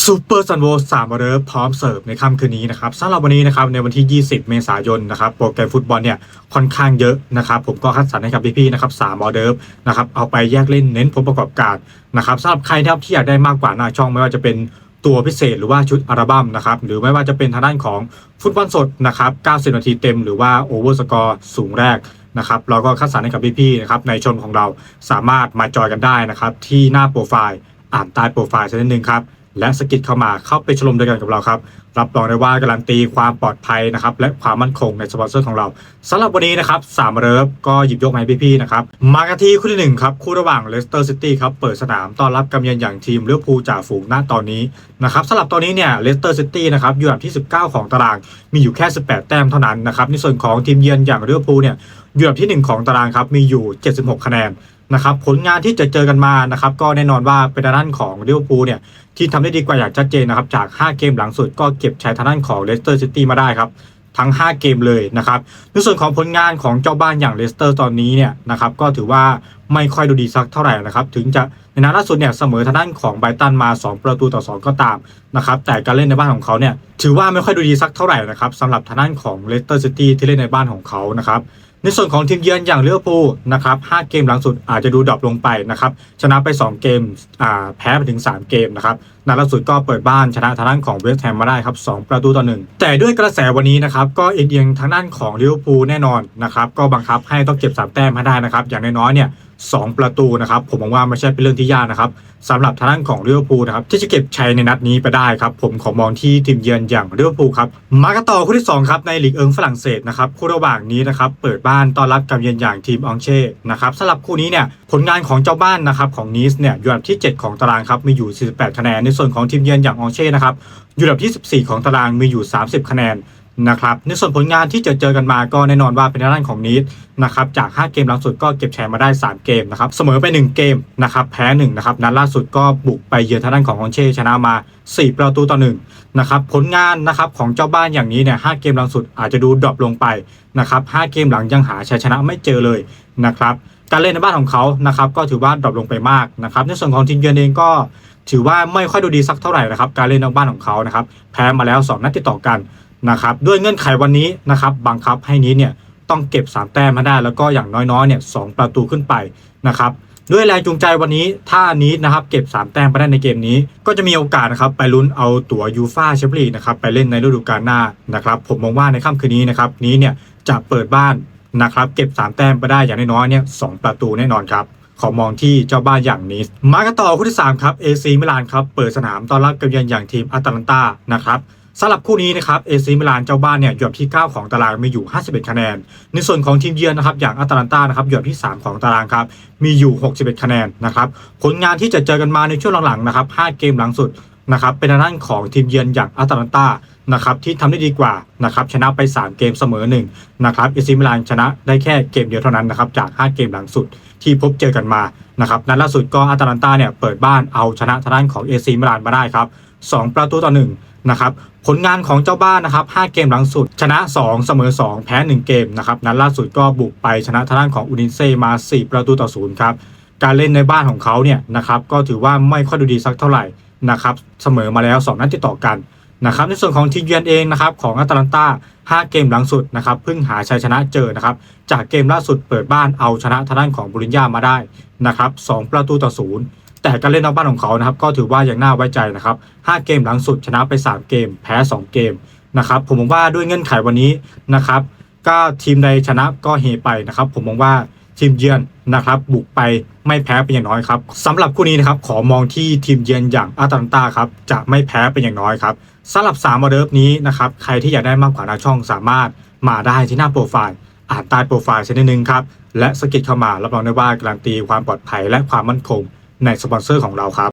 ซูเปอร์ซันโวสามออเดอร์พร้อมเสิร์ฟในค่ำคืนนี้นะครับสำหรับวันนี้นะครับในวันที่ 20 เมษายนนะครับโปรแกรมฟุตบอลเนี่ยค่อนข้างเยอะนะครับผมก็คัดสรรให้กับพี่ๆนะครับสามออเดอร์นะครับเอาไปแยกเล่นเน้นผลประกอบการนะครับสำหรับใครนะครับที่อยากได้มากกว่าหน้าช่องไม่ว่าจะเป็นตัวพิเศษหรือว่าชุดอัลบั้มนะครับหรือไม่ว่าจะเป็นทางด้านของฟุตบอลสดนะครับ 90 นาทีเต็มหรือว่าโอเวอร์สกอร์สูงแรกนะครับเราก็คัดสรรให้กับพี่ๆนะครับในชมของเราสามารถมาจอยกันได้นะครับที่หน้าโปรไฟล์อ่านใต้โปรไฟล์สักนิดนึงครับ และสกิดเข้ามาเข้าไปชมด้วยกันกับเราครับ รับรองได้ว่าการันตีความปลอดภัยนะครับ และความมั่นคงในสปอนเซอร์ของเราสำหรับวันนี้นะครับสามเริฟก็หยิบยกมาให้พี่ๆนะครับมากันที่คู่ที่หนึ่งครับคู่ระหว่างเลสเตอร์ซิตี้ครับเปิดสนามต้อนรับกำเยือนอย่างทีมเลือพูจ่าฝูงณตอนนี้นะครับสำหรับตอนนี้เนี่ยเลสเตอร์ซิตี้นะครับอยู่อันดับที่ 19 ของตาราง มีอยู่แค่ 18 แต้มเท่านั้นนะครับในส่วนของทีมเยือนอย่างเลือพูเนี่ยอยู่อันดับที่หนึ่งของตารางครับมีอยู่ 76 คะแนน นะครับผลงานที่จะเจอกันมานะครับก็แน่นอนว่าเป็นทางด้านของลิเวอร์พูลเนี่ยที่ทำได้ดีกว่าอย่างชัดเจนนะครับจาก 5 เกมหลังสุดก็เก็บชัยทางด้านของเลสเตอร์ซิตี้มาได้ครับทั้ง 5 เกมเลยนะครับในส่วนของผลงานของเจ้าบ้านอย่างเลสเตอร์ตอนนี้เนี่ยนะครับก็ถือว่าไม่ค่อยดูดีสักเท่าไหร่นะครับถึงจะในนัดล่าสุดเนี่ยเสมอทางด้านของไบตันมา 2 ประตูต่อ 2 ก็ตามนะครับแต่การเล่นในบ้านของเขาเนี่ยถือว่าไม่ค่อยดูดีสักเท่าไหร่นะครับสำหรับทางด้านของเลสเตอร์ซิตี้ที่เล่นในบ้านของเขานะครับ ในส่วนของทีมเยือนอย่างเลือพูนะครับ5เกมหลังสุดอาจจะดูดรอปลงไปนะครับชนะไป 2 เกมแพ้ไปถึง 3 เกมนะครับนัดล่าสุดก็เปิดบ้านชนะทางด้านของเวสต์แฮมมาได้ครับ2ประตูต่อ1แต่ด้วยกระแสวันนี้นะครับก็เอียงๆทางด้านของลิเวอร์พูลแน่นอนนะครับก็บังคับให้ต้องเก็บ3แต้มให้ได้นะครับอย่างน้อยๆเนี่ย2ประตูนะครับผมมองว่าไม่ใช่เป็นเรื่องที่ยากนะครับสำหรับทางด้านของลิเวอร์พูลนะครับที่จะเก็บชัยในนัดนี้ไปได้ครับผมขอมองที่ทีมเยือนอย่างลิเวอร์พูลครับมากันต่อคู่ที่2ครับในลีกเอิงฝรั่งเศสนะครับคู่ระหว่างนี้นะครับเปิดบ้านต้อนรับกับเยือนอย่างทีมองเช่นะครับสำหรับคู่นี้เนี่ยผลงานของเจ้าบ้านนะครับของนีสเนี่ยอยู่อันดับที่ 7 ของตารางครับมีอยู่ 48 คะแนนในส่วนของทีมเยือนอย่างองเช่นะครับอยู่อันดับที่ 14 ของตารางมีอยู่ 30 คะแนนนะครับในส่วนผลงานที่เจอเจอกันมาก็แน่นอนว่าเป็นทางด้านของนีดนะครับจาก 5 เกมหลังสุดก็เก็บแชมป์มาได้ 3 เกมนะครับเสมอไป 1 เกมนะครับแพ้1นะครับนัดล่าสุดก็บุกไปเยือนทางด้านของอองเช่ชนะมา 4 ประตูต่อ1นะครับผลงานนะครับของเจ้าบ้านอย่างนี้เนี่ย5เกมหลังสุดอาจจะดูดรอปลงไปนะครับ5เกมหลังยังหาชัยชนะไม่เจอเลยนะครับการเล่นในบ้านของเขานะครับก็ถือว่าดรอปลงไปมากนะครับในส่วนของทีมเยือนเองก็ ถือว่าไม่ค่อยดูดีสักเท่าไหร่นะครับ การเล่นนอกบ้านของเขานะครับ แพ้มาแล้ว 2 นัดติดต่อกันนะครับ ด้วยเงื่อนไขวันนี้นะครับบังคับให้นี้เนี่ยต้องเก็บ 3 แต้มมาได้ แล้วก็อย่างน้อยๆเนี่ยสประตูขึ้นไปนะครับด้วยแรงจูงใจวันนี้ถ้านี้นะครับเก็บ 3 แต้มไปได้ในเกมนี้ ก็จะมีโอกาสนะครับไปลุ้นเอาตั๋วยูฟ่าแชมเปี้ยนลีกนะครับไปเล่นในฤดูกาลหน้านะครับผมมองว่าในค่ำคืนนี้นะครับนี้เนี่ยจะเปิดบ้านนะครับเก็บ 3 แต้มไปได้อย่างน้อยๆเนี่ยสประตูแน่นอนครับ ขอมองที่เจ้าบ้านอย่างนิสมากันต่อคู่ที่ 3 ครับ AC มิลานครับ เปิดสนามต้อนรับกับเยือนอย่างทีมอาตาลันตานะครับสำหรับคู่นี้นะครับ AC มิลานเจ้าบ้านเนี่ยอยู่อนดับที่ 9 ของตารางมีอยู่ 51 คะแนน ในส่วนของทีมเยือนนะครับอย่างอาตาลันตานะครับอยู่อนที่ 3 ของตารางครับมีอยู่ 61 คะแนนนะครับผลงานที่จะเจอกันมาในช่วงหลังๆนะครับ5เกมหลังสุดนะครับเป็นทางด้านของทีมเยือนอย่างอาตาลันตา นะครับที่ทำได้ดีกว่านะครับชนะไป 3 เกมเสมอ1นะครับเอซิมิลานชนะได้แค่เกมเดียวเท่านั้นนะครับจาก 5 เกมหลังสุดที่พบเจอกันมานะครับนัดล่าสุดก็อาตาลันตาเนี่ยเปิดบ้านเอาชนะทางด้านของเอซิมิลานมาได้ครับ2ประตูต่อ1นะครับผลงานของเจ้าบ้านนะครับ 5 เกมหลังสุด ชนะ 2 เสมอ 2 แพ้ 1 เกมนะครับนัดล่าสุดก็บุกไปชนะทางด้านของอูนินเซมา 4 ประตูต่อ0ครับการเล่นในบ้านของเขาเนี่ยนะครับก็ถือว่าไม่ค่อยดูดีสักเท่าไหร่นะครับเสมอมาแล้ว 2 นัดติดต่อกัน นะครับในส่วนของทีมเยือนเองนะครับของอาตาลันตา5 เกมหลังสุดนะครับเพิ่งหาชัยชนะเจอนะครับจากเกมล่าสุดเปิดบ้านเอาชนะทางด้านของบุรินญามาได้นะครับ2ประตูต่อศูนย์แต่การเล่นนอกบ้านของเขานะครับก็ถือว่ายังน่าไว้ใจนะครับ5เกมหลังสุดชนะไป 3 เกม แพ้ 2 เกมนะครับผมมองว่าด้วยเงื่อนไขวันนี้นะครับก็ทีมใดชนะก็เฮไปนะครับผมมองว่า ทีมเยือนนะครับ บุกไปไม่แพ้เป็นอย่างน้อยครับสำหรับคู่นี้นะครับขอมองที่ทีมเยือนอย่างอาตันตาครับจะไม่แพ้เป็นอย่างน้อยครับสำหรับ3ออเดิร์ฟนี้นะครับใครที่อยากได้มากกว่าหน้าช่องสามารถมาได้ที่หน้าโปรไฟล์อ่านใต้โปรไฟล์ชนิดนึงครับและสกิดเข้ามารับรองได้ว่าการันตีความปลอดภัยและความมั่นคงในสปอนเซอร์ของเราครับ